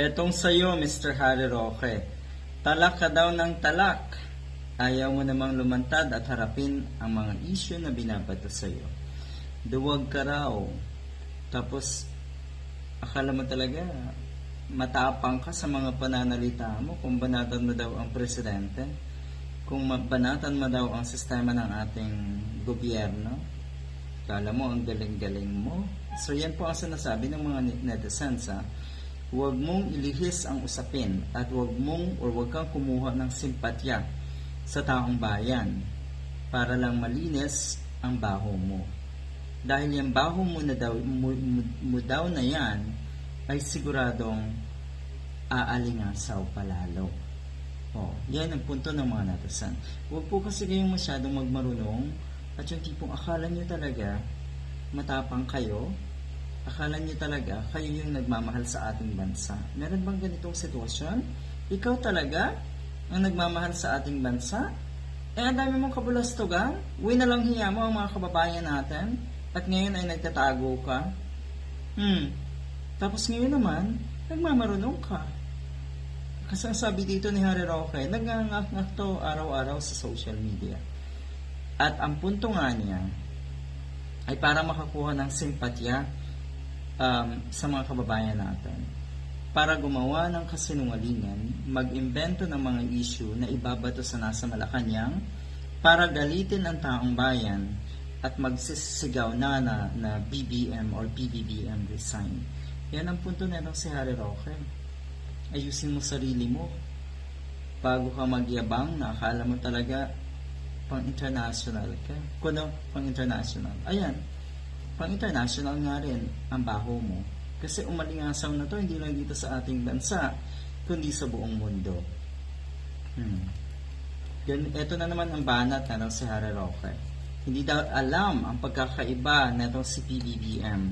Etong sa'yo, Mr. Harry Roque. Talak ka daw ng talak. Ayaw mo namang lumantad at harapin ang mga isyu na binabato sa'yo. Duwag ka raw. Tapos, akala mo talaga, matapang ka sa mga pananalita mo kung banatan mo daw ang presidente. Kung banatan mo daw ang sistema ng ating gobyerno. Kala mo, ang galing-galing mo. So, yan po ang sinasabi ng mga netizens, ha? Huwag mong ilihis ang usapin at huwag mong or huwag kang kumuha ng simpatya sa taong bayan para lang malinis ang baho mo. Dahil yung baho mo na daw, mo, mo- mo daw na yan ay siguradong aalingasaw palalo. Oh, yan ang punto ng mga natasan. Huwag po kasi kayong masyadong magmarunong at yung tipong akala nyo talaga matapang kayo, akala nyo talaga kayo yung nagmamahal sa ating bansa. Meron bang ganitong sitwasyon? Ikaw talaga ang nagmamahal sa ating bansa? Eh, ang dami mong kabulastugan? Uwi na lang hiya mo ang mga kababayan natin? At ngayon ay nagtatago ka? Hmm. Tapos ngayon naman, nagmamarunong ka. Kasi ang sabi dito ni Harry Roque, nagngangak to araw-araw sa social media. At ang punto nga niya ay para makakuha ng simpatya um, sa mga kababayan natin. Para gumawa ng kasinungalingan, mag-imbento ng mga issue na ibabato sa nasa Malacanang para galitin ang taong bayan at magsisigaw na na, na BBM or PBBM resign. Yan ang punto na si Harry Roque ayusin mo sarili mo bago ka magyabang na akala mo talaga pang international ka. Kuno, pang international. Ayan, pang international nga rin ang baho mo. Kasi umalingasaw na to, hindi lang dito sa ating bansa, kundi sa buong mundo. Hmm. Ito na naman ang banat na ng si Harry Roque. Hindi daw alam ang pagkakaiba na itong si PBBM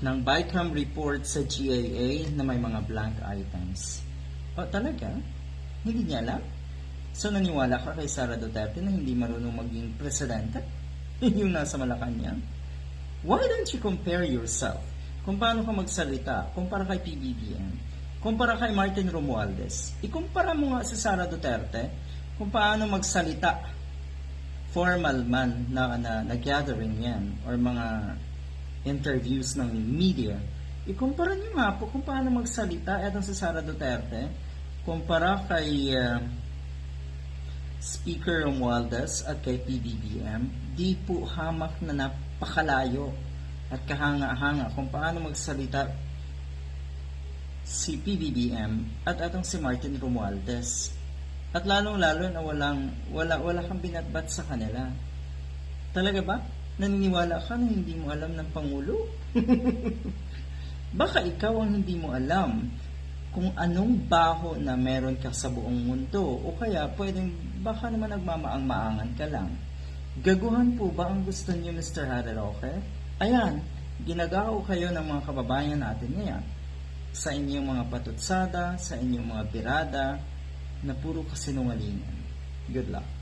ng BICAM report sa GAA na may mga blank items. O talaga? Hindi niya alam? So naniwala ka kay Sara Duterte na hindi marunong maging presidente? yung nasa Malacanang? Why don't you compare yourself? Kung paano ka magsalita, kumpara kay PBBM, kumpara kay Martin Romualdez, ikumpara mo nga si Sara Duterte kung paano magsalita formal man na, na, na gathering yan or mga interviews ng media, ikumpara niyo nga po kung paano magsalita etong si Sara Duterte kumpara kay uh, Speaker Romualdez at kay PBBM, di po hamak na napakalayo at kahanga-hanga kung paano magsalita si PBBM at atong si Martin Romualdez. At lalong-lalo na walang, wala, wala kang binatbat sa kanila. Talaga ba? naniniwala ka na hindi mo alam ng Pangulo? Baka ikaw ang hindi mo alam kung anong baho na meron ka sa buong mundo o kaya pwedeng baka naman nagmamaang-maangan ka lang. Gaguhan po ba ang gusto niyo Mr. Harry Roque? Ayan, ginagawa kayo ng mga kababayan natin ngayon sa inyong mga patutsada, sa inyong mga birada na puro kasinungalingan. Good luck.